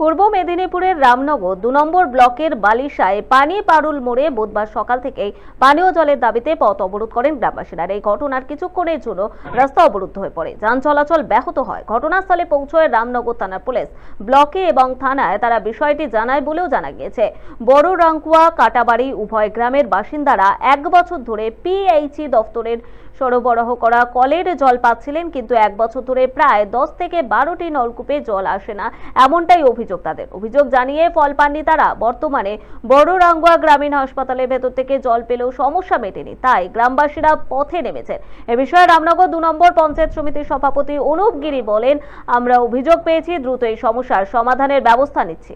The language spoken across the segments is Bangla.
পূর্ব মেদিনীপুরের রামনগর দু নম্বর ব্লকের বালিশায় পানি পারুল মোড়ে বুধবার সকাল থেকেই পানীয় জলের দাবিতে পথ অবরোধ করেন গ্রামবাসীরা। এই ঘটনার কিছুক্ষণের জন্য রাস্তা অবরুদ্ধ হয়ে পড়ে। যান চলাচল ব্যাহত হয়। ঘটনাস্থলে পৌঁছয় রামনগর থানার পুলিশ। ব্লকে এবং থানায় তারা বিষয়টি জানায় বলেও জানা গিয়েছে। বড় রাঙ্কুয়া কাটাবাড়ি উভয় গ্রামের বাসিন্দারা এক বছর ধরে পিএইচই দফতরের সরবরাহ করা কলের জল পাচ্ছিলেন, কিন্তু এক বছর ধরে প্রায় দশ থেকে বারোটি নলকূপে জল আসে না। এমনটাই অভিযোগ তাদের। অভিযোগ জানিয়ে ফল পাননি তারা। বর্তমানে বড় রাঙ্গুয়া গ্রামীণ হাসপাতালের ভেতর থেকে জল পেলেও সমস্যা মেটেনি। তাই গ্রামবাসীরা পথে নেমেছেন। এ বিষয়ে রামনগর দু নম্বর পঞ্চায়েত সমিতির সভাপতি অনুপ গিরি বলেন, আমরা অভিযোগ পেয়েছি, দ্রুত এই সমস্যার সমাধানের ব্যবস্থা নিচ্ছি।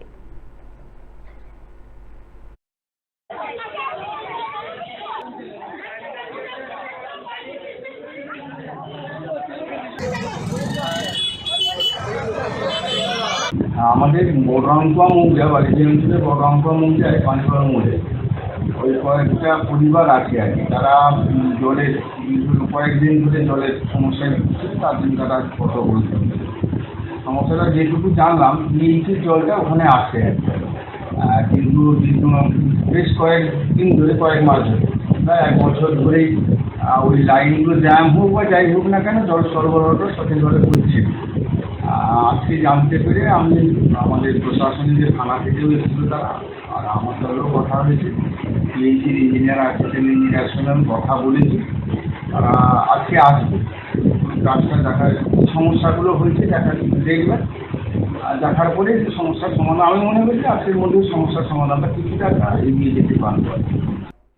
আমাদের বড়রামপুয়া মৌজা বা রেজি অঞ্চলে বড়রামপুয়া মৌজায় পানিপাড়া মোড়ে ওই কয়েকটা পরিবার আছে আর কি। তারা জলের কয়েকদিন ধরে জলের সমস্যায় ভুগছে, তার জন্য তারা কত বলছে। সমস্যাটা যেটুকু জানলাম, নিচের জলটা ওখানে আসে আর কি। কিন্তু বেশ কয়েকদিন ধরে, কয়েক মাস ধরে, প্রায় এক বছর ধরেই ওই লাইনগুলো জ্যাম হোক বা যাই হোক না কেন, জল সরবরাহটা সঠিকভাবে করছে। আজকে জানতে পেরে আমি আমাদের প্রশাসনের যে থানা থেকেও এসেছিল তারা, আর আমার সঙ্গেও কথা হয়েছে। পিএইচির ইঞ্জিনিয়ার আসছেন ইঞ্জিনিয়ার সঙ্গে আমি কথা বলেছি। তারা আজকে আসবে। কাজটা দেখার সমস্যাগুলো হয়েছে, দেখা দেখবেন আর দেখার পরে সমস্যার সমাধান, আমি মনে করি আজকের মধ্যে সমস্যার সমাধানটা কিছুটা এগিয়ে যেতে পারব।